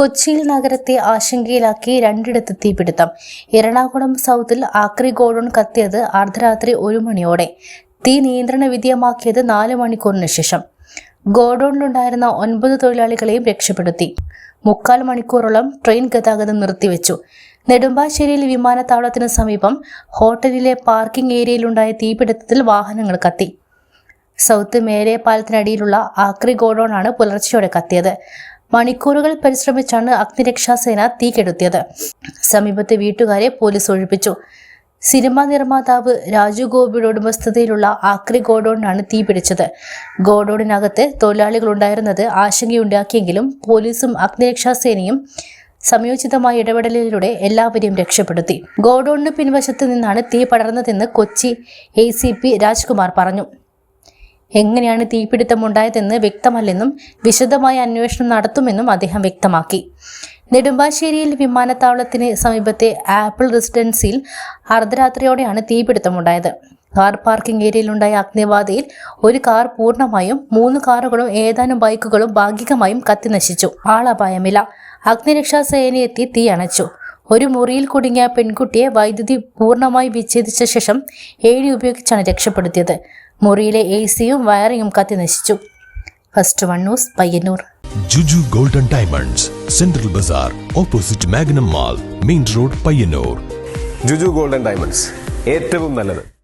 കൊച്ചിയിൽ നഗരത്തെ ആശങ്കയിലാക്കി രണ്ടിടത്ത് തീപിടുത്തം. എറണാകുളം സൗത്തിൽ ആക്രി ഗോഡൌൺ കത്തിയത് അർദ്ധരാത്രി ഒരു മണിയോടെ. തീ നിയന്ത്രണ വിധേയമാക്കിയത് നാല് മണിക്കൂറിന് ശേഷം. ഗോഡൌണിലുണ്ടായിരുന്ന ഒൻപത് തൊഴിലാളികളെയും രക്ഷപ്പെടുത്തി. മുക്കാൽ മണിക്കൂറോളം ട്രെയിൻ ഗതാഗതം നിർത്തിവെച്ചു. നെടുമ്പാശ്ശേരിയിൽ വിമാനത്താവളത്തിന് സമീപം ഹോട്ടലിലെ പാർക്കിംഗ് ഏരിയയിലുണ്ടായ തീപിടുത്തത്തിൽ വാഹനങ്ങൾ കത്തി. സൗത്ത് മേരെ പാലത്തിനടിയിലുള്ള ആക്രി ആണ് പുലർച്ചെയോടെ കത്തിയത്. മണിക്കൂറുകൾ പരിശ്രമിച്ചാണ് അഗ്നിരക്ഷാസേന തീ കെടുത്തിയത്. സമീപത്തെ വീട്ടുകാരെ പോലീസ് ഒഴിപ്പിച്ചു. സിനിമാ നിർമ്മാതാവ് രാജു ഗോപിയുടെ ഉടമസ്ഥതയിലുള്ള ആക്രി ഗോഡൌണിനാണ് തീ പിടിച്ചത്. ഗോഡൌണിനകത്ത് തൊഴിലാളികളുണ്ടായിരുന്നത് ആശങ്കയുണ്ടാക്കിയെങ്കിലും പോലീസും അഗ്നിരക്ഷാസേനയും സംയോജിതമായ ഇടപെടലിലൂടെ എല്ലാവരെയും രക്ഷപ്പെടുത്തി. ഗോഡൌണിന് പിൻവശത്ത് നിന്നാണ് തീ പടർന്നതെന്ന് കൊച്ചി എ രാജ്കുമാർ പറഞ്ഞു. എങ്ങനെയാണ് തീപിടുത്തമുണ്ടായതെന്ന് വ്യക്തമല്ലെന്നും വിശദമായ അന്വേഷണം നടത്തുമെന്നും അദ്ദേഹം വ്യക്തമാക്കി. നെടുമ്പാശ്ശേരിയിൽ വിമാനത്താവളത്തിന് സമീപത്തെ ആപ്പിൾ റെസിഡൻസിയിൽ അർദ്ധരാത്രിയോടെയാണ് തീപിടുത്തമുണ്ടായത്. കാർ പാർക്കിംഗ് ഏരിയയിലുണ്ടായ അഗ്നിബാധയിൽ ഒരു കാർ പൂർണമായും മൂന്ന് കാറുകളും ഏതാനും ബൈക്കുകളും ഭാഗികമായും കത്തിനശിച്ചു. ആളപായമില്ല. അഗ്നിരക്ഷാ സേനയെത്തി തീ അണച്ചു. ഒരു മുറിയിൽ കുടുങ്ങിയ പെൺകുട്ടിയെ വൈദ്യുതി പൂർണമായി വിച്ഛേദിച്ച ശേഷം ഏഴി ഉപയോഗിച്ചാണ് രക്ഷപ്പെടുത്തിയത്. മുറിയിലെ എ സിയും വയറിങ്ങും കത്തി നശിച്ചു. First one news Payyannur. Juju golden diamonds central bazaar opposite Magnum mall main road Payyannur. Juju golden diamonds ഏറ്റവും നല്ലത്.